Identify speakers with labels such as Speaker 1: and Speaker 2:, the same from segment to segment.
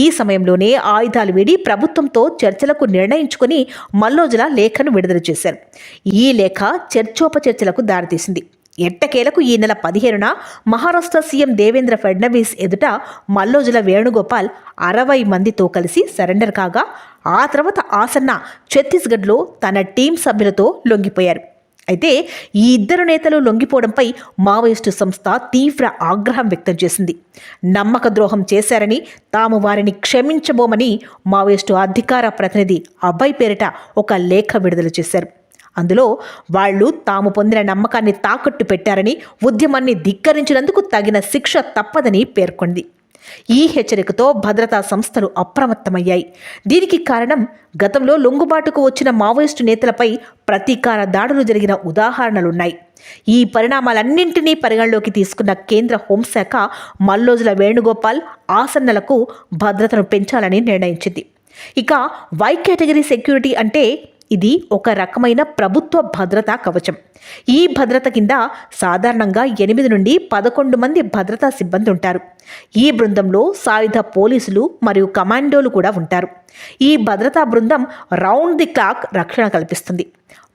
Speaker 1: ఈ సమయంలోనే ఆయుధాలు వీడి ప్రభుత్వంతో చర్చలకు నిర్ణయించుకుని మల్లోజుల లేఖను విడుదల చేశారు. ఈ లేఖ చర్చోపచర్చలకు దారితీసింది. ఎట్టకేలకు ఈ నెల పదిహేనున మహారాష్ట్ర సీఎం దేవేంద్ర ఫడ్నవీస్ ఎదుట మల్లోజుల వేణుగోపాల్ అరవై మందితో కలిసి సరెండర్ కాగా ఆ తర్వాత ఆసన్న ఛత్తీస్గఢ్లో తన టీం సభ్యులతో లొంగిపోయారు. అయితే ఈ ఇద్దరు నేతలు లొంగిపోవడంపై మావోయిస్టు సంస్థ తీవ్ర ఆగ్రహం వ్యక్తం చేసింది. నమ్మక ద్రోహం చేశారని తాము వారిని క్షమించబోమని మావోయిస్టు అధికార ప్రతినిధి అభయ్ పేరిట ఒక లేఖ విడుదల చేశారు. అందులో వాళ్ళు తాము పొందిన నమ్మకాన్ని తాకట్టు పెట్టారని ఉద్యమాన్ని ధిక్కరించినందుకు తగిన శిక్ష తప్పదని పేర్కొంది. ఈ హెచ్చరికతో భద్రతా సంస్థలు అప్రమత్తమయ్యాయి. దీనికి కారణం గతంలో లొంగుబాటుకు వచ్చిన మావోయిస్టు నేతలపై ప్రతీకార దాడులు జరిగిన ఉదాహరణలున్నాయి. ఈ పరిణామాలన్నింటినీ పరిగణలోకి తీసుకున్న కేంద్ర హోంశాఖ మల్లోజుల వేణుగోపాల్ ఆసన్నలకు భద్రతను పెంచాలని నిర్ణయించింది. ఇక వై కేటగిరీ సెక్యూరిటీ అంటే ఇది ఒక రకమైన ప్రభుత్వ భద్రతా కవచం. ఈ భద్రత కింద సాధారణంగా ఎనిమిది నుండి పదకొండు మంది భద్రతా సిబ్బంది ఉంటారు. ఈ బృందంలో సాయుధ పోలీసులు మరియు కమాండోలు కూడా ఉంటారు. ఈ భద్రతా బృందం రౌండ్ ది క్లాక్ రక్షణ కల్పిస్తుంది.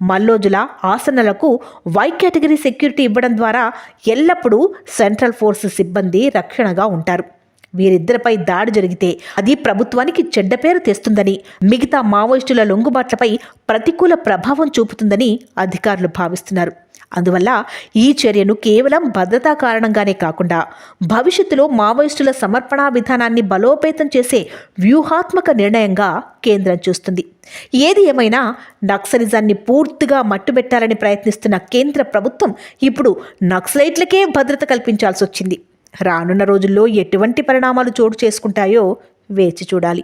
Speaker 1: మల్లోజుల ఆసనలకు వై కేటగిరీ సెక్యూరిటీ ఇవ్వడం ద్వారా ఎల్లప్పుడూ సెంట్రల్ ఫోర్స్ సిబ్బంది రక్షణగా ఉంటారు. వీరిద్దరిపై దాడి జరిగితే అది ప్రభుత్వానికి చెడ్డ పేరు తెస్తుందని మిగతా మావోయిస్టుల లొంగుబాట్లపై ప్రతికూల ప్రభావం చూపుతుందని అధికారులు భావిస్తున్నారు. అందువల్ల ఈ చర్యను కేవలం భద్రతా కారణంగానే కాకుండా భవిష్యత్తులో మావోయిస్టుల సమర్పణా విధానాన్ని బలోపేతం చేసే వ్యూహాత్మక నిర్ణయంగా కేంద్రం చూస్తుంది. ఏది ఏమైనా నక్సలిజాన్ని పూర్తిగా మట్టుబెట్టాలని ప్రయత్నిస్తున్న కేంద్ర ప్రభుత్వం ఇప్పుడు నక్సలైట్లకే భద్రత కల్పించాల్సి వచ్చింది రానున్న రోజుల్లో ఎటువంటి పరిణామాలు చోటు చేసుకుంటాయో వేచి చూడాలి.